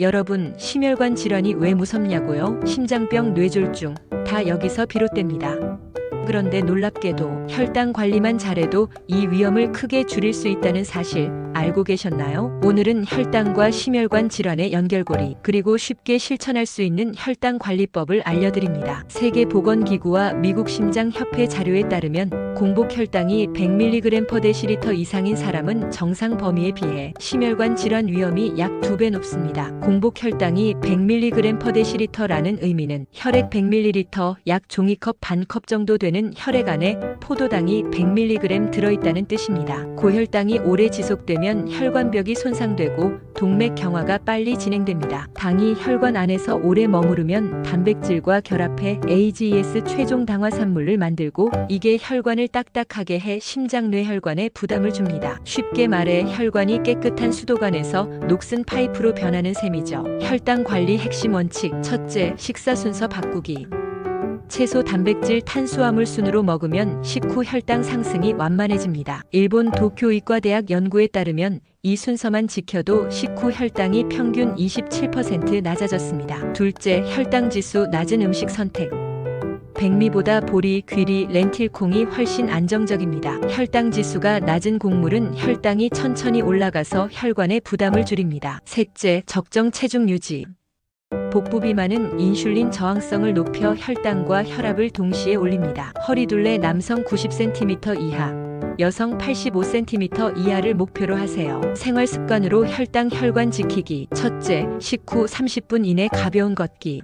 여러분, 심혈관 질환이 왜 무섭냐고요? 심장병, 뇌졸중, 다 여기서 비롯됩니다. 그런데 놀랍게도 혈당 관리만 잘해도 이 위험을 크게 줄일 수 있다는 사실 알고 계셨나요? 오늘은 혈당과 심혈관 질환의 연결고리 그리고 쉽게 실천할 수 있는 혈당 관리법을 알려드립니다. 세계보건기구와 미국 심장협회 자료에 따르면 공복 혈당이 100mg/dL 이상인 사람은 정상 범위에 비해 심혈관 질환 위험이 약 2배 높습니다. 공복 혈당이 100mg/dL라는 의미는 혈액 100ml 약 종이컵 반 컵 정도 되는 혈액 안에 포도당이 100mg 들어있다는 뜻입니다. 고혈당이 오래 지속되면 혈관벽이 손상되고 동맥 경화가 빨리 진행됩니다. 당이 혈관 안에서 오래 머무르면 단백질과 결합해 AGES 최종 당화 산물을 만들고 이게 혈관을 딱딱하게 해 심장 뇌혈관에 부담을 줍니다. 쉽게 말해 혈관이 깨끗한 수도관에서 녹슨 파이프로 변하는 셈이죠. 혈당 관리 핵심 원칙 첫째, 식사 순서 바꾸기. 채소 단백질 탄수화물 순으로 먹으면 식후 혈당 상승이 완만해집니다. 일본 도쿄 의과대학 연구에 따르면 이 순서만 지켜도 식후 혈당이 평균 27% 낮아졌습니다. 둘째, 혈당 지수 낮은 음식 선택. 백미보다 보리, 귀리, 렌틸콩이 훨씬 안정적입니다. 혈당 지수가 낮은 곡물은 혈당이 천천히 올라가서 혈관에 부담을 줄입니다. 셋째, 적정 체중 유지. 복부 비만은 인슐린 저항성을 높여 혈당과 혈압을 동시에 올립니다. 허리둘레 남성 90cm 이하, 여성 85cm 이하를 목표로 하세요. 생활 습관으로 혈당 혈관 지키기. 첫째, 식후 30분 이내 가벼운 걷기.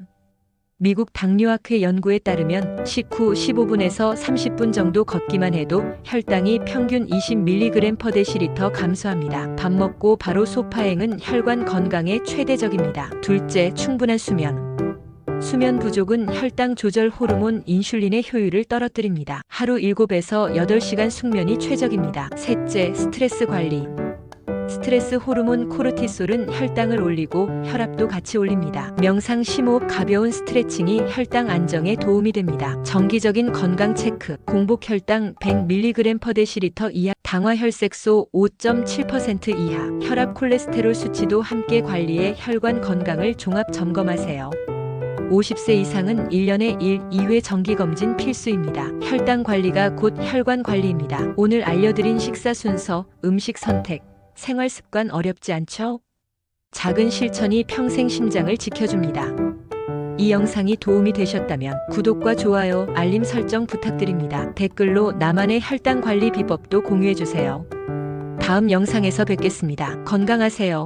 미국 당뇨학회 연구에 따르면 식후 15분에서 30분 정도 걷기만 해도 혈당이 평균 20mg/dL 감소합니다. 밥 먹고 바로 소파행은 혈관 건강에 최대적입니다. 둘째, 충분한 수면. 수면 부족은 혈당 조절 호르몬 인슐린의 효율을 떨어뜨립니다. 하루 7에서 8시간 숙면이 최적입니다. 셋째, 스트레스 관리. 스트레스 호르몬 코르티솔은 혈당을 올리고 혈압도 같이 올립니다. 명상, 심호흡, 가벼운 스트레칭이 혈당 안정에 도움이 됩니다. 정기적인 건강 체크. 공복 혈당 100mg/dL 이하, 당화 혈색소 5.7% 이하, 혈압 콜레스테롤 수치도 함께 관리해 혈관 건강을 종합 점검하세요. 50세 이상은 1년에 1, 2회 정기검진 필수입니다. 혈당 관리가 곧 혈관 관리입니다. 오늘 알려드린 식사 순서, 음식 선택, 생활 습관 어렵지 않죠? 작은 실천이 평생 심장을 지켜줍니다. 이 영상이 도움이 되셨다면 구독과 좋아요, 알림 설정 부탁드립니다. 댓글로 나만의 혈당 관리 비법도 공유해주세요. 다음 영상에서 뵙겠습니다. 건강하세요.